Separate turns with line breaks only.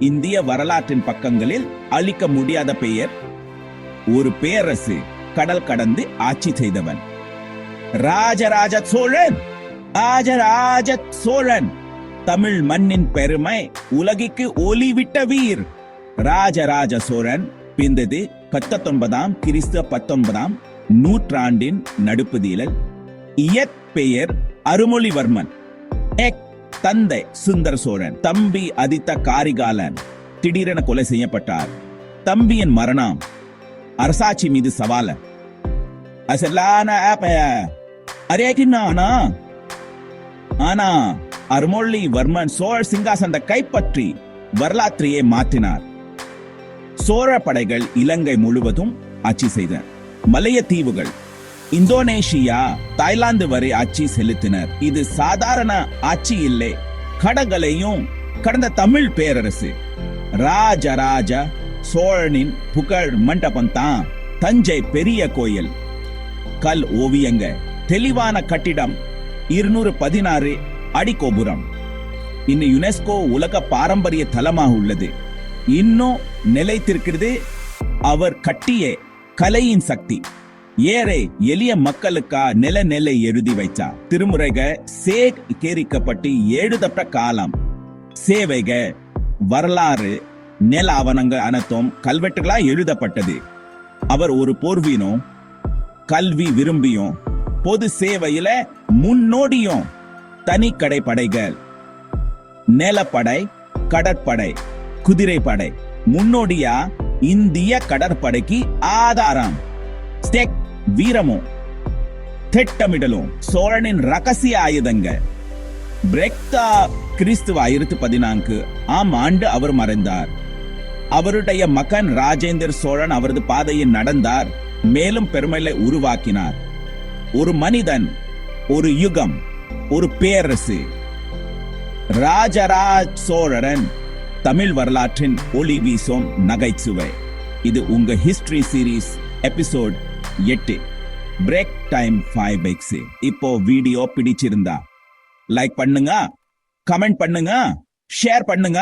இந்திய வரலாற்றின் பக்கங்களில் அழிக்க முடியாத பெயர். ஒரு பேரரசு கடல் கடந்து ஆட்சி செய்தவன். ராஜராஜ சோழன்! ராஜராஜ சோழன்! தமிழ் மண்ணின் பெருமை உலகிற்கு ஒளிவிட்ட வீர். ராஜராஜ சோழன் பிந்தது பத்தொன்பதாம் கிறிஸ்துவ பத்தொன்பதாம் நூற்றாண்டின் நடுப்பதியில். இயற்பெயர் அருமொழிவர்மன். எக் தந்தை சுந்தர சோழன் தம்பி அதித்த காரிகாலன் திடீரென கொலை செய்யப்பட்டார். தம்பியின் மரணம் அரசாட்சி மீது சவால. அசலான அரேகின்னானா ஆனா அருமொழி வர்மன் சோழ சிங்காசனத்தை கைப்பற்றி வரலாற்றையே மாற்றினார். சோழ படைகள் இலங்கை முழுவதும் ஆட்சி செய்தன. மலைய தீவுகள் இந்தோனேஷியா தாய்லாந்து வரை ஆட்சி செலுத்தினர். இது சாதாரண ஆட்சி இல்லை. கடகளையும் கடந்த தமிழ் பேரரசு ராஜராஜ சோழனின் புகழ் மண்டபம் தான் தஞ்சை பெரிய கோயில். கல் ஓவியங்க தெளிவான கட்டிடம் இருநூறு பதினாறு அடிகோபுரம் இன்னும் யுனெஸ்கோ உலக பாரம்பரிய தலமாக உள்ளது. இன்னும் நிலைத்திருக்கிறது. அவர் கட்டிய கலையின் சக்தி. ஏழை எளிய மக்களுக்கா நில நெல்லை எழுதி வைச்சா திருமுறைக சேகரிக்கப்பட்டு எழுதப்பட்ட காலம். சேவைக வரலாறு நில ஆவணங்கள் அனைத்தும் கல்வெட்டுகளா எழுதப்பட்டது. அவர் ஒரு போர்வீனும் கல்வி விரும்பியும் பொது சேவையில முன்னோடியும் தனி படைகள் நிலப்படை கடற்படை குதிரைப்படை முன்னோடியா இந்திய கடற்படைக்கு ஆதாரம். ஸ்டெக் வீரமும் திட்டமிடலும் சோழனின் ரகசிய ஆயுதங்கள் பிரெக்தா கிறிஸ்துவ ஆயிரத்து பதினான்கு ஆம் ஆண்டு அவர் மறைந்தார். அவருடைய மகன் ராஜேந்திர சோழன் அவரது பாதையில் நடந்தார் மேலும் பெருமைகளை உருவாக்கினார். ஒரு மனிதன் ஒரு யுகம் ஒரு பேரரசு. ராஜராஜ் சோழரன் தமிழ் வரலாற்றின் ஒளி வீசும் நகைச்சுவை. இது உங்க ஹிஸ்டரி சீரீஸ் எபிசோட் எட்டு. பிரேக் டைம் ஃபைவ் பைக்ஸ் இப்போ வீடியோ பிடிச்சிருந்தா லைக் பண்ணுங்க கமெண்ட் பண்ணுங்க ஷேர் பண்ணுங்க.